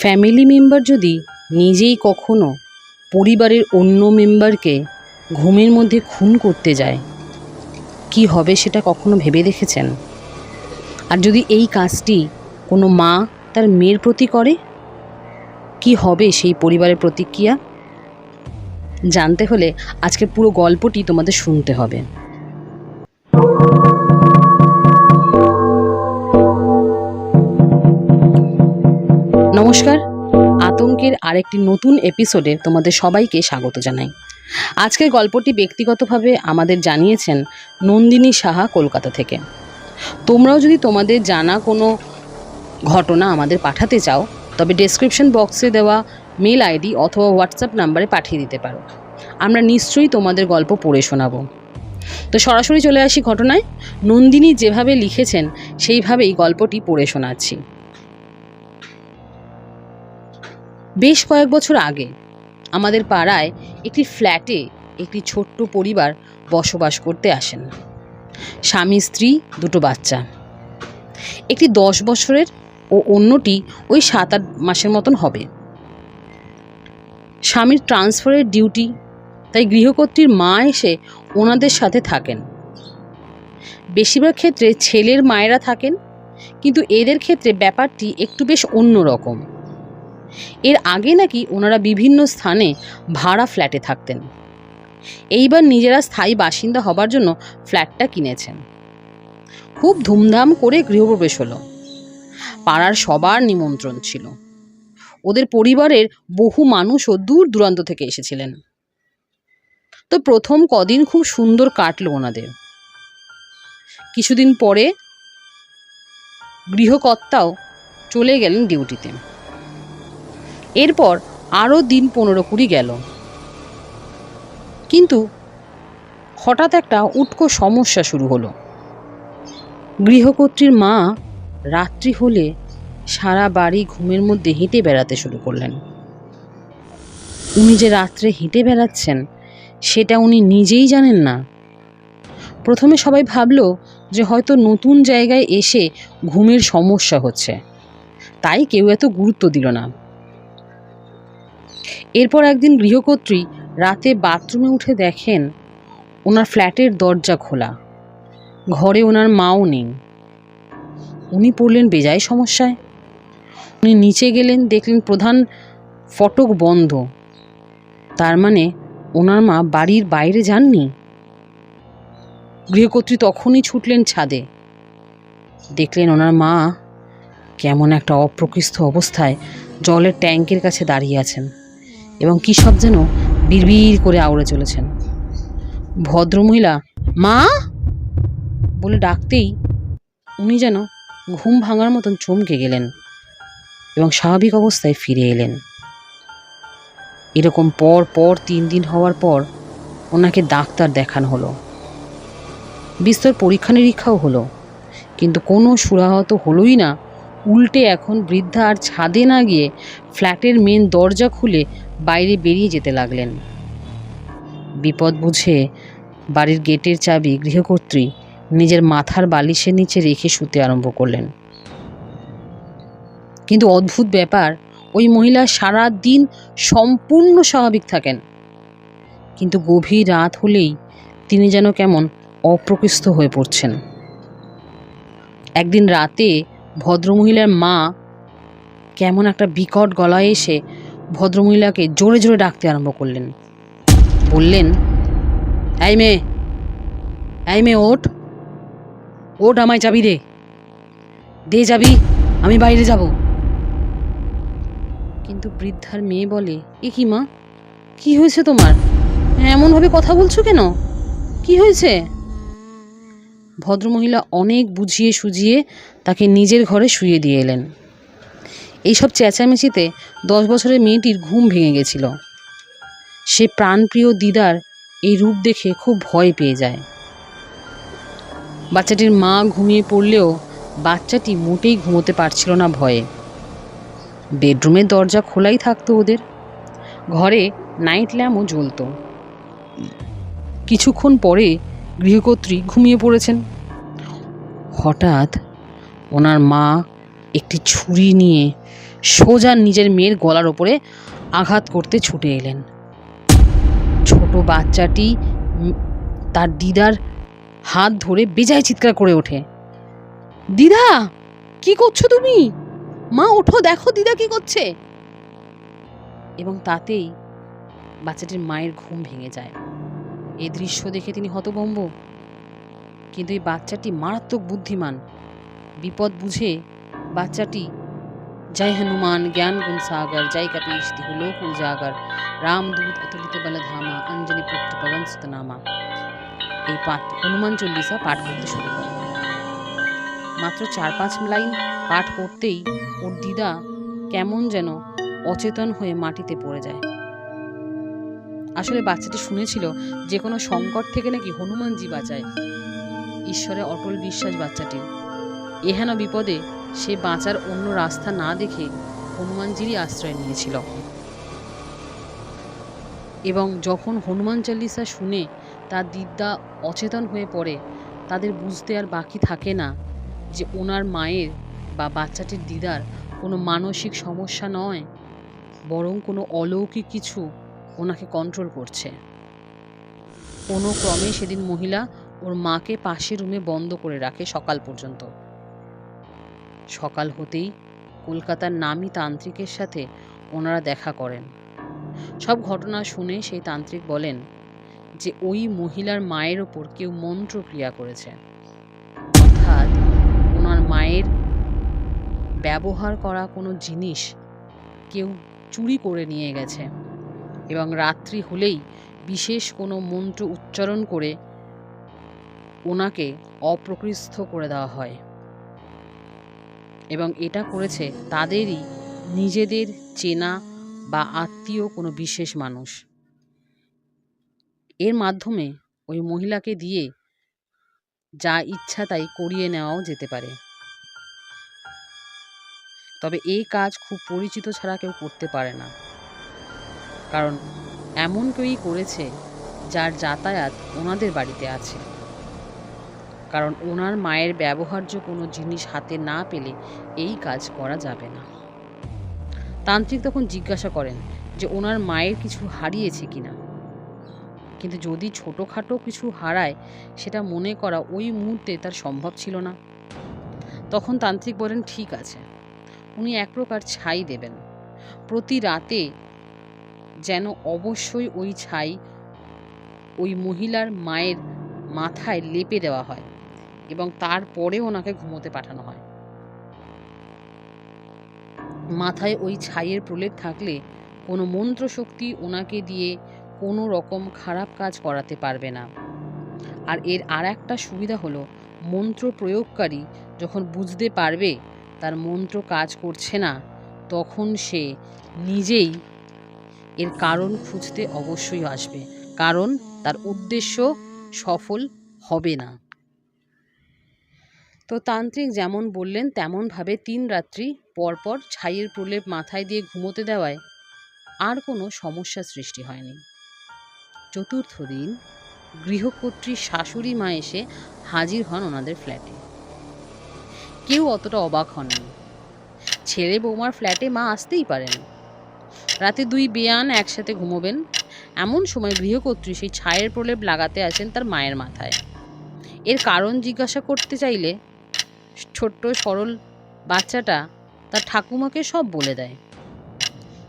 Family member যদি নিজেই কখনো পরিবারের অন্য মেম্বারকে ঘুমের মধ্যে খুন করতে যায়, কি হবে সেটা কখনো ভেবে দেখেছেন? আর যদি এই কাজটি কোনো মা তার মেয়ের প্রতি করে, কি হবে সেই পরিবারের প্রতিক্রিয়া? জানতে হলে আজকে পুরো গল্পটি তোমাদের শুনতে হবে। নমস্কার। আতঙ্কের আরেকটি নতুন এপিসোডে তোমাদের সবাইকে স্বাগত জানাই। আজকের গল্পটি ব্যক্তিগতভাবে আমাদের জানিয়েছেন নন্দিনী সাহা কলকাতা থেকে। তোমরাও যদি তোমাদের জানা কোনো ঘটনা আমাদের পাঠাতে চাও, তবে ডেসক্রিপশন বক্সে দেওয়া মেল আইডি অথবা হোয়াটসঅ্যাপ নাম্বারে পাঠিয়ে দিতে পারো। আমরা নিশ্চয়ই তোমাদের গল্প পড়ে শোনাবো। তো সরাসরি চলে আসি ঘটনায়। নন্দিনী যেভাবে লিখেছেন, সেইভাবেই গল্পটি পড়ে শোনাচ্ছি। বেশ কয়েক বছর আগে আমাদের পাড়ায় একটি ফ্ল্যাটে একটি ছোট্ট পরিবার বসবাস করতে আসেন। স্বামী, স্ত্রী, দুটো বাচ্চা। একটি দশ বছরের ও অন্যটি ওই সাত আট মাসের মতন হবে। স্বামীর ট্রান্সফারের ডিউটি, তাই গৃহকর্ত্রীর মা এসে ওনাদের সাথে থাকেন। বেশিরভাগ ক্ষেত্রে ছেলের মায়েরা থাকেন, কিন্তু এদের ক্ষেত্রে ব্যাপারটি একটু বেশ অন্য রকম এর আগে নাকি ওনারা বিভিন্ন স্থানে ভাড়া ফ্ল্যাটে থাকতেন। এইবার নিজেরা স্থায়ী বাসিন্দা হবার জন্য ফ্ল্যাটটা কিনেছেন। খুব ধুমধাম করে গৃহপ্রবেশ হলো। পাড়ার সবার নিমন্ত্রণ ছিল। ওদের পরিবারের বহু মানুষও দূর দূরান্ত থেকে এসেছিলেন। তো প্রথম কদিন খুব সুন্দর কাটলো ওনাদের। কিছুদিন পরে গৃহকর্তাও চলে গেলেন ডিউটিতে। এরপর আরও দিন পনেরো কুড়ি গেল। কিন্তু হঠাৎ একটা উটকো সমস্যা শুরু হলো। গৃহকর্ত্রীর মা রাত্রি হলে সারা বাড়ি ঘুমের মধ্যে হেঁটে বেড়াতে শুরু করলেন। উনি যে রাত্রে হেঁটে বেড়াচ্ছেন, সেটা উনি নিজেই জানেন না। প্রথমে সবাই ভাবলো যে হয়তো নতুন জায়গায় এসে ঘুমের সমস্যা হচ্ছে। তাই কেউ এত গুরুত্ব দিল না। এরপর একদিন গৃহকর্ত্রী রাতে বাথরুমে উঠে দেখেন ওনার ফ্ল্যাটের দরজা খোলা। ঘরে ওনার মাও নেই। উনি পড়লেন বেজায় সমস্যায়। উনি নিচে গেলেন, দেখলেন প্রধান ফটক বন্ধ। তার মানে ওনার মা বাড়ির বাইরে যাননি? গৃহকর্ত্রী তখনই ছুটলেন ছাদে। দেখলেন ওনার মা কেমন একটা অপ্রকৃষ্ট অবস্থায় জলের ট্যাঙ্কের কাছে দাঁড়িয়ে আছেন। এবং কী সব যেন বিড়বিড় করে আউড়ে চলেছেন। ভদ্রমহিলা, মা? বলে ডাকতেই উনি যেন ঘুম ভাঙার মতন চমকে গেলেন এবং স্বাভাবিক অবস্থায় ফিরে এলেন। এরকম পর পর তিন দিন হওয়ার পর ওনাকে ডাক্তার দেখানো হলো। বিস্তর পরীক্ষা নিরীক্ষাও হলো। কিন্তু কোনো সুরাহত হলোই না। উল্টে এখন বৃদ্ধা আর ছাদে না গিয়ে ফ্ল্যাটের মেন দরজা খুলে বাইরে বেরিয়ে যেতে লাগলেন। বিপদ বুঝে বাড়ির গেটের চাবি গৃহকর্ত্রী নিজের মাথার বালিশের নিচে রেখে শুতে আরম্ভ করলেন। কিন্তু অদ্ভুত ব্যাপার, ওই মহিলা সারা দিন সম্পূর্ণ স্বাভাবিক থাকেন। কিন্তু গভীর রাত হলেই তিনি যেন কেমন অপ্রকৃষ্ট হয়ে পড়ছেন। একদিন রাতে ভদ্রমহিলার মা কেমন একটা বিকট গলায় এসে ভদ্রমহিলাকে জোরে জোরে ডাকতে আরম্ভ করলেন। বললেন, এই মেয়ে এই মেয়ে ওঠ। ওঠ আমায় যাবি দে। দে যাবি আমি বাইরে যাব। কিন্তু বৃদ্ধার মেয়ে বলে, এ কি মা, কি হয়েছে তোমার? এমনভাবে কথা বলছো কেন? কি হয়েছে? ভদ্রমহিলা অনেক বুঝিয়ে সুঝিয়ে তাকে নিজের ঘরে শুয়ে দিয়ে এলেন। এইসব চেঁচামেচিতে দশ বছরের মেয়েটির ঘুম ভেঙে গেছিল। সে প্রাণপ্রিয় দিদার এই রূপ দেখে খুব ভয় পেয়ে যায়। বাচ্চাটির মা ঘুমিয়ে পড়লেও বাচ্চাটি মোটেই ঘুমোতে পারছিল না ভয়ে। বেডরুমের দরজা খোলাই থাকতো ওদের। ঘরে নাইট ল্যাম্পও জ্বলতো। কিছুক্ষণ পরে গৃহকর্ত্রী ঘুমিয়ে পড়েছেন। হঠাৎ ওনার মা একটি ছুরি নিয়ে সোজা নিজের মেয়ের গলার ওপরে আঘাত করতে ছুটে এলেন। ছোট বাচ্চাটি তার দিদার হাত ধরে বেজায় চিৎকার করে ওঠে। দিদা, কি করছ তুমি? মা, ওঠো, দেখো দিদা কি করছে। এবং তাতেই বাচ্চাটির মায়ের ঘুম ভেঙে যায়। এই দৃশ্য দেখে তিনি হতভম্ব। কিন্তু এই বাচ্চাটি মারাত্মক বুদ্ধিমান। বিপদ বুঝে বাচ্চাটি জয় হনুমান জ্ঞান গুণ সাগর, জয় কপীশ তিহু লোক উজাগর রামদূত অতুলিত বল ধামা অঞ্জলি পুত্র পবন সুত নামা এই পাঠ হনুমান চল্লিশা পাঠ করতে শুরু করে। মাত্র চার পাঁচ লাইন পাঠ করতেই ওর দিদা কেমন যেন অচেতন হয়ে মাটিতে পড়ে যায়। আসলে বাচ্চাটি শুনেছিল যে কোনো সংকট থেকে নাকি হনুমানজি বাঁচায়। ঈশ্বরে অটল বিশ্বাস বাচ্চাটির। এহেন বিপদে সে বাঁচার অন্য রাস্তা না দেখে হনুমানজিরই আশ্রয় নিয়েছিল। এবং যখন হনুমান চল্লিশা শুনে তার দিদা অচেতন হয়ে পড়ে, তাদের বুঝতে আর বাকি থাকে না যে ওনার মায়ের বা বাচ্চাটির দিদার কোনো মানসিক সমস্যা নয়, বরং কোনো অলৌকিক কিছু ওনাকে কন্ট্রোল করছে। কোনো ক্রমে সেদিন মহিলা ওর মাকে পাশের রুমে বন্ধ করে রাখে সকাল পর্যন্ত। সকাল হতেই কলকাতার নামী তান্ত্রিকের সাথে ওনারা দেখা করেন। সব ঘটনা শুনে সেই তান্ত্রিক বলেন যে, ওই মহিলার মায়ের ওপর কেউ মন্ত্র ক্রিয়া করেছে। অর্থাৎ ওনার মায়ের ব্যবহার করা কোনো জিনিস কেউ চুরি করে নিয়ে গেছে এবং রাত্রি হলেই বিশেষ কোনো মন্ত্র উচ্চারণ করে ওনাকে অপ্রকৃষ্ট করে দেওয়া হয়। এবং এটা করেছে তাদেরই নিজেদের চেনা বা আত্মীয় কোনো বিশেষ মানুষ। এর মাধ্যমে ওই মহিলাকে দিয়ে যা ইচ্ছা তাই করিয়ে নেওয়াও যেতে পারে। তবে এই কাজ খুব পরিচিত ছাড়া কেউ করতে পারে না। কারণ এমন কেউই করেছে যার যাতায়াত ওনাদের বাড়িতে আছে। কারণ ওনার মায়ের ব্যবহার্য কোনো জিনিস হাতে না পেলে এই কাজ করা যাবে না। তান্ত্রিক তখন জিজ্ঞাসা করেন যে ওনার মায়ের কিছু হারিয়েছে কিনা কিন্তু যদি ছোটোখাটো কিছু হারায়, সেটা মনে করা ওই মুহূর্তে তার সম্ভব ছিল না। তখন তান্ত্রিক বলেন, ঠিক আছে। উনি এক প্রকার ছাই দেবেন। প্রতি রাতে যেন অবশ্যই ওই ছাই ওই মহিলার মায়ের মাথায় লেপে দেওয়া হয়। এবং তারপরে ওনাকে ঘুমোতে পাঠানো হয়। মাথায় ওই ছাইয়ের প্রলেপ থাকলে কোনো মন্ত্র শক্তি ওনাকে দিয়ে কোনো রকম খারাপ কাজ করাতে পারবে না। আর এর আর একটা সুবিধা হলো, মন্ত্র প্রয়োগকারী যখন বুঝতে পারবে তার মন্ত্র কাজ করছে না, তখন সে নিজেই এর কারণ খুঁজতে অবশ্যই আসবে। কারণ তার উদ্দেশ্য সফল হবে না। তো তান্ত্রিক যেমন বললেন, তেমনভাবে তিন রাত্রি পরপর ছাইয়ের প্রলেপ মাথায় দিয়ে ঘুমোতে দেওয়ায় আর কোনো সমস্যা সৃষ্টি হয়নি। চতুর্থ দিন গৃহকর্ত্রী শাশুড়ি মা এসে হাজির হন ওনাদের ফ্ল্যাটে। কেউ অতটা অবাক হননি। ছেলে বৌমার ফ্ল্যাটে মা আসতেই পারেন। রাতে দুই বেয়ান একসাথে ঘুমোবেন। এমন সময় গৃহকর্ত্রী সেই ছায়ের প্রলেপ লাগাতে আসেন তার মায়ের মাথায়। এর কারণ জিজ্ঞাসা করতে চাইলে ছোট্ট সরল বাচ্চাটা তার ঠাকুমাকে সব বলে দেয়।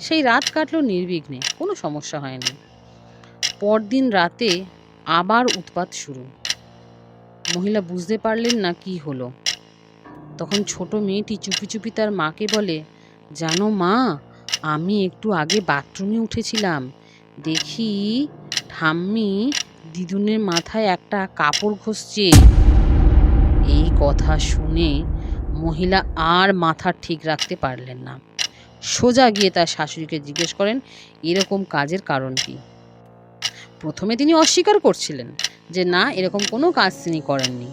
সেই রাত কাটলো নির্বিঘ্নে, কোনো সমস্যা হয়নি। পরদিন রাতে আবার উৎপাত শুরু। মহিলা বুঝতে পারলেন না কি হলো। তখন ছোট মেয়েটি চুপি চুপি তার মাকে বলে, জানো মা, আমি একটু আগে বাথরুমে উঠেছিলাম। দেখি ঠাম্মি দিদুনের মাথায় একটা কাপড় ঘষছে। এই কথা শুনে মহিলা আর মাথা ঠিক রাখতে পারলেন না। সোজা গিয়ে তার শাশুড়িকে জিজ্ঞেস করেন, এরকম কাজের কারণ কি? প্রথমে তিনি অস্বীকার করছিলেন যে, না, এরকম কোনো কাজ তিনি করেননি।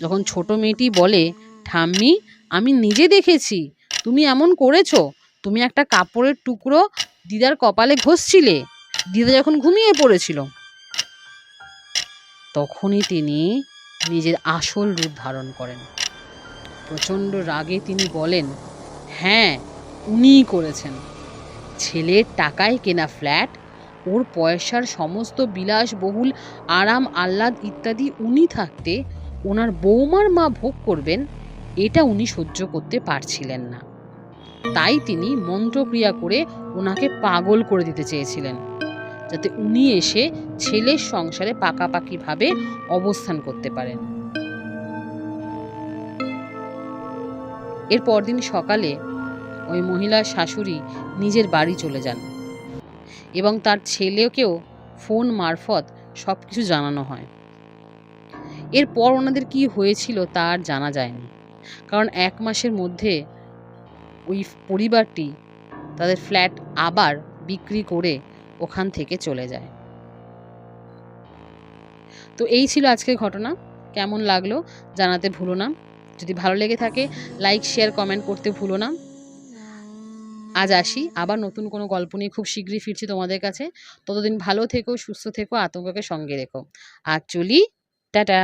যখন ছোট মেয়েটি বলে, ঠাম্মি, আমি নিজে দেখেছি, তুমি এমন করেছ, তুমি একটা কাপড়ের টুকরো দিদার কপালে ঘষছিলে, দিদা যখন ঘুমিয়ে পড়েছিল। তখনই তিনি নিজের আসল রূপ ধারণ করেন। প্রচণ্ড রাগে তিনি বলেন হ্যাঁ উনিই করেছেন। ছেলের টাকায় কেনা ফ্ল্যাট, ওর পয়সার সমস্ত বিলাসবহুল, আরাম, আহ্লাদ ইত্যাদি উনি থাকতে ওনার বৌমার মা ভোগ করবেন, এটা উনি সহ্য করতে পারছিলেন না। তাই তিনি মন্ত্রক্রিয়া করে ওনাকে পাগল করে দিতে চেয়েছিলেন। যাতে উনি এসে ছেলের সংসারে পাকাপাকিভাবে অবস্থান করতে পারেন। এর পরদিন সকালে ওই মহিলার শাশুড়ি নিজের বাড়ি চলে যান এবং তার ছেলেকেও ফোন মারফত সব কিছু জানানো হয়। এরপর ওনাদের কি হয়েছিল তা আর জানা যায়নি। কারণ এক মাসের মধ্যে ওই পরিবারটি তাদের ফ্ল্যাট আবার বিক্রি করে ওখান থেকে চলে যায়। তো এই ছিল আজকের ঘটনা। কেমন লাগল জানাতে ভুলো না। যদি ভালো লেগে থাকে লাইক শেয়ার কমেন্ট করতে ভুলো না। আজ আসি। আবার নতুন কোনো গল্প নিয়ে খুব শীঘ্রই ফিরছি তোমাদের কাছে। ততদিন ভালো থেকো, সুস্থ থেকো, আতঙ্ককে সঙ্গে রেখো। আর চলি, টাটা!